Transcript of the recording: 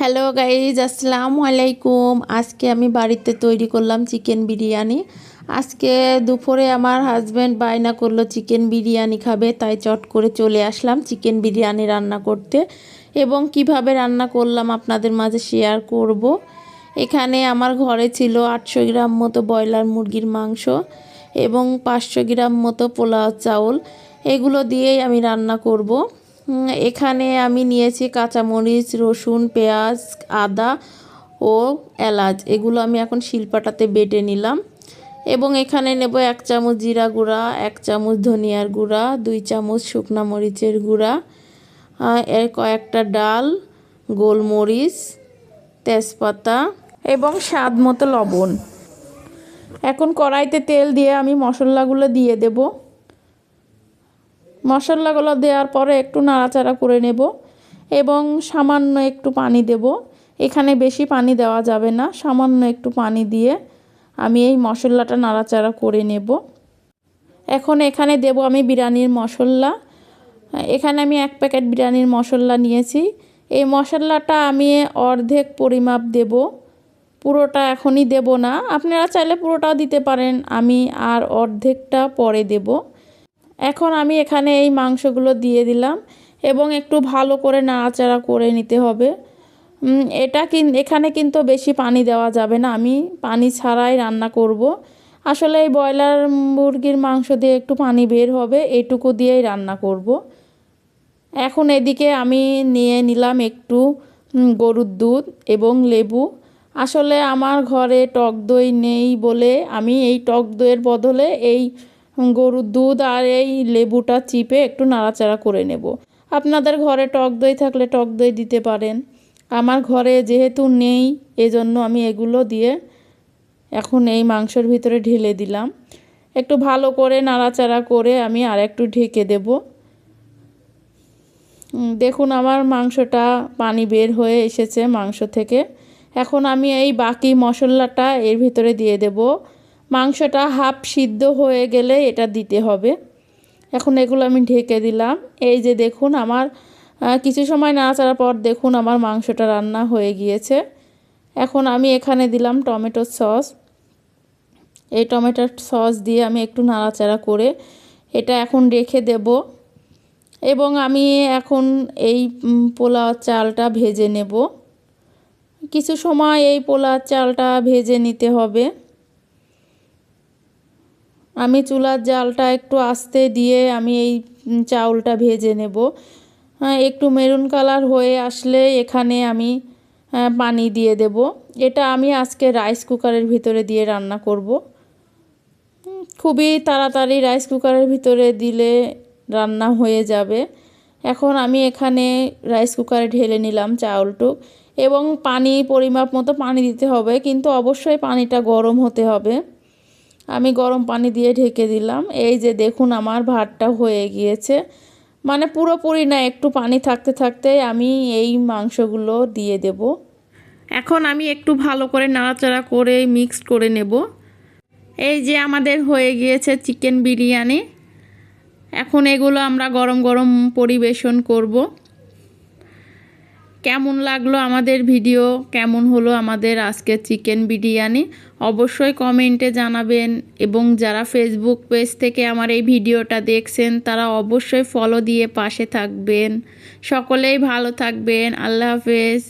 Hello guys আসসালামু আলাইকুম আজকে আমি বাড়িতে তৈরি করলাম চিকেন বিরিয়ানি। আজকে দুপুরে আমার হাজব্যান্ড বায়না করল চিকেন বিরিয়ানি খাবে, তাই চট করে চলে আসলাম চিকেন বিরিয়ানি রান্না করতে। এবং কীভাবে রান্না করলাম আপনাদের মাঝে শেয়ার করব। এখানে আমার ঘরে ছিল আটশো গ্রাম মতো ব্রয়লার মুরগির মাংস এবং পাঁচশো গ্রাম মতো পোলাও চাউল। এগুলো দিয়েই আমি রান্না করব। এখানে আমি নিয়েছি কাঁচামরিচ, রসুন, পেঁয়াজ, আদা ও এলাচ। এগুলো আমি এখন শিলপাটাতে বেটে নিলাম। এবং এখানে নেব এক চামচ জিরা গুঁড়া, এক চামচ ধনিয়ার গুঁড়া, দুই চামচ শুকনা মরিচের গুঁড়া এর কয়েকটা ডাল, গোলমরিচ, তেজপাতা এবং স্বাদ মতো লবণ। এখন কড়াইতে তেল দিয়ে আমি মশলাগুলো দিয়ে দেবো। মশলাগুলো দেওয়ার পরে একটু নাড়াচাড়া করে নেব এবং সামান্য একটু পানি দেব। এখানে বেশি পানি দেওয়া যাবে না, সামান্য একটু পানি দিয়ে আমি এই মশলাটা নাড়াচাড়া করে নেব। এখন এখানে দেব আমি বিরিয়ানির মশলা। এখানে আমি এক প্যাকেট বিরিয়ানির মশলা নিয়েছি। এই মশলাটা আমি অর্ধেক পরিমাপ দেব। পুরোটা এখনই দেব না। আপনারা চাইলে পুরোটাও দিতে পারেন। আমি আর অর্ধেকটা পরে দেবো। এখন আমি এখানে এই মাংসগুলো দিয়ে দিলাম এবং একটু ভালো করে নাড়াচাড়া করে নিতে হবে এটা কিন, এখানে কিন্তু বেশি পানি দেওয়া যাবে না আমি পানি ছাড়াই রান্না করব। আসলে এই ব্রয়লার মুরগির মাংস দিয়ে একটু পানি বের হবে এইটুকু দিয়েই রান্না করব। এখন এদিকে আমি নিয়ে নিলাম একটু গরুর দুধ এবং লেবু আসলে আমার ঘরে টক দই নেই বলে আমি এই টক দইয়ের বদলে এই গরুর দুধ আর এই লেবুটা চিপে একটু নাড়াচাড়া করে নেব। আপনাদের ঘরে টক দই থাকলে টক দই দিতে পারেন। আমার ঘরে যেহেতু নেই, এজন্য আমি এগুলো দিয়ে এখন এই মাংসর ভিতরে ঢেলে দিলাম। একটু ভালো করে নাড়াচাড়া করে আমি আর একটু ঢেকে দেব। দেখুন আমার মাংসটা পানি বের হয়ে এসেছে মাংস থেকে। এখন আমি এই বাকি মশলাটা এর ভিতরে দিয়ে দেবো। মাংসটা হাফ সিদ্ধ হয়ে গেলে এটা দিতে হবে। এখন এগুলো আমি ঢেকে দিলাম। এই যে দেখুন আমার কিছু সময় নাড়াচাড়ার পর দেখুন আমার মাংসটা রান্না হয়ে গিয়েছে। এখন আমি এখানে দিলাম টমেটো সস। এই টমেটোর সস দিয়ে আমি একটু নাড়াচাড়া করে এটা এখন রেখে দেব। এবং আমি এখন এই পোলাও চালটা ভেজে নেব। কিছু সময় এই পোলাও চালটা ভেজে নিতে হবে। আমি চুলার জালটা একটু আস্তে দিয়ে আমি এই চাউলটা ভেজে নেব। একটু মেরুন কালার হয়ে আসলে এখানে আমি পানি দিয়ে দেব। এটা আমি আজকে রাইস কুকারের ভিতরে দিয়ে রান্না করব। খুবই তাড়াতাড়ি রাইস কুকারের ভিতরে দিলে রান্না হয়ে যাবে। এখন আমি এখানে রাইস কুকারে ঢেলে নিলাম চাউলটুক এবং পানি পরিমাপ মতো পানি দিতে হবে, কিন্তু অবশ্যই পানিটা গরম হতে হবে। আমি গরম পানি দিয়ে ঢেকে দিলাম। এই যে দেখুন আমার ভাতটা হয়ে গিয়েছে। মানে পুরোপুরি না, একটু পানি থাকতে থাকতে আমি এই মাংসগুলো দিয়ে দেব। এখন আমি একটু ভালো করে নাড়াচাড়া করে মিক্সড করে নেব। এই যে আমাদের হয়ে গিয়েছে চিকেন বিরিয়ানি। এখন এগুলো আমরা গরম গরম পরিবেশন করব। কেমন লাগল আমাদের ভিডিও? কেমন হলো আমাদের আজকে চিকেন বিরিয়ানি? অবশ্যই কমেন্টে জানাবেন। এবং যারা ফেসবুক পেজ থেকে আমার এই ভিডিওটা দেখছেন, তারা অবশ্যই ফলো দিয়ে পাশে থাকবেন। সকলেই ভালো থাকবেন। আল্লাহ হাফেজ।